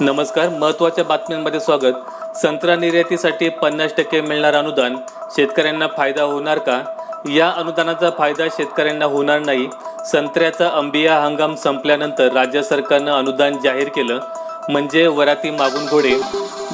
नमस्कार महत्त्वाच्या बातम्यांमध्ये स्वागत. संत्रा निर्यातीसाठी पन्नास टक्के मिळणार अनुदान शेतकऱ्यांना फायदा होणार का? या अनुदानाचा फायदा शेतकऱ्यांना होणार नाही. संत्र्याचा अंबिया हंगाम संपल्यानंतर राज्य सरकारनं अनुदान जाहीर केलं म्हणजे वराती मागून घोडे.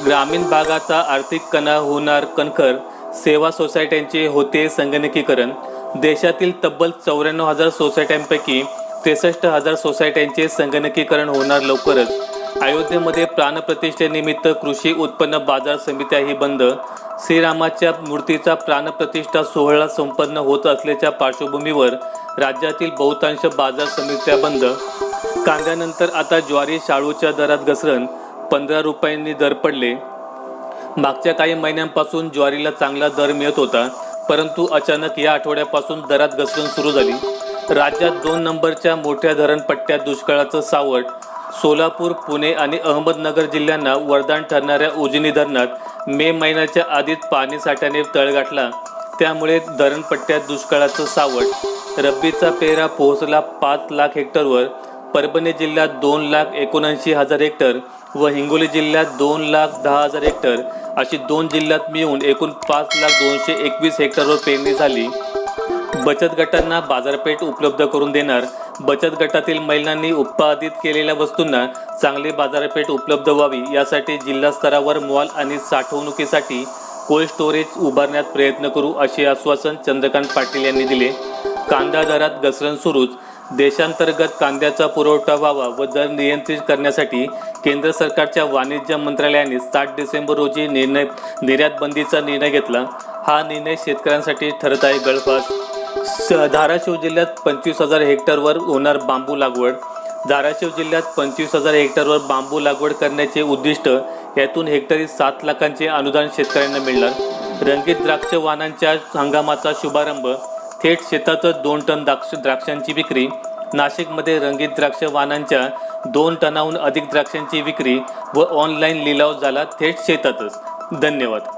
ग्रामीण भागाचा आर्थिक कणा होणार कणखर सेवा सोसायट्यांचे होते संगणकीकरण. देशातील तब्बल चौऱ्याण्णव हजार सोसायट्यांपैकी त्रेसष्ट हजार सोसायट्यांचे संगणकीकरण होणार लवकरच. अयोध्येमध्ये प्राणप्रतिष्ठेनिमित्त कृषी उत्पन्न बाजार समित्याही बंद. श्रीरामाच्या मूर्तीचा प्राणप्रतिष्ठा सोहळा संपन्न होत असल्याच्या पार्श्वभूमीवर राज्यातील बहुतांश बाजार समित्या बंद. कांद्यानंतर आता ज्वारी शाळूच्या दरात घसरण पंधरा रुपयांनी दर पडले. मागच्या काही महिन्यांपासून ज्वारीला चांगला दर मिळत होता परंतु अचानक या आठवड्यापासून दरात घसरण सुरू झाली. राज्यात दोन नंबरच्या मोठ्या धरणपट्ट्यात दुष्काळाचं सावट सोलापूर पुणे आणि अहमदनगर जिल्ह्यांना वरदान ठरणाऱ्या उजनी धरणात मे महिन्याच्या आधीच पाणी साठ्याने तळ गाठला. त्यामुळे धरणपट्ट्यात दुष्काळाचं सावट. रब्बीचा पेरा पोहोचला पाच लाख हेक्टरवर. परभणी जिल्ह्यात दोन लाख एकोणऐंशी हजार हेक्टर व हिंगोली जिल्ह्यात दोन लाख दहा हजार हेक्टर अशी दोन जिल्ह्यात मिळून एकूण पाच लाख दोनशे एकवीस हेक्टरवर पेरणी झाली. बचत गटांना बाजारपेठ उपलब्ध करून देणार. बचत गटातील महिलांनी उत्पादित केलेल्या वस्तूंना चांगली बाजारपेठ उपलब्ध व्हावी यासाठी जिल्हा स्तरावर मॉल आणि साठवणुकीसाठी कोल्ड स्टोरेज उभारण्यात प्रयत्न करू असे आश्वासन चंद्रकांत पाटील यांनी दिले. कांदा दरात घसरण सुरूच. देशांतर्गत कांद्याचा पुरवठा व्हावा व दर नियंत्रित करण्यासाठी केंद्र सरकारच्या वाणिज्य मंत्रालयाने सात डिसेंबर रोजी निर्णय निर्यात बंदीचा निर्णय घेतला. हा निर्णय शेतकऱ्यांसाठी ठरत आहे गळफास. धाराशिव जिल्ह्यात पंचवीस हजार हेक्टरवर होणार बांबू लागवड. धाराशिव जिल्ह्यात पंचवीस हजार हेक्टरवर बांबू लागवड करण्याचे उद्दिष्ट यातून हेक्टरी सात लाखांचे अनुदान शेतकऱ्यांना मिळणार. रंगीत द्राक्ष वाहनांच्या हंगामाचा शुभारंभ थेट शेतातच दोन टन द्राक्ष द्राक्षांची विक्री नाशिकमध्ये रंगीत द्राक्ष वाहनांच्या दोन टनाहून अधिक द्राक्षांची विक्री व ऑनलाईन लिलाव झाला थेट शेतातच. धन्यवाद.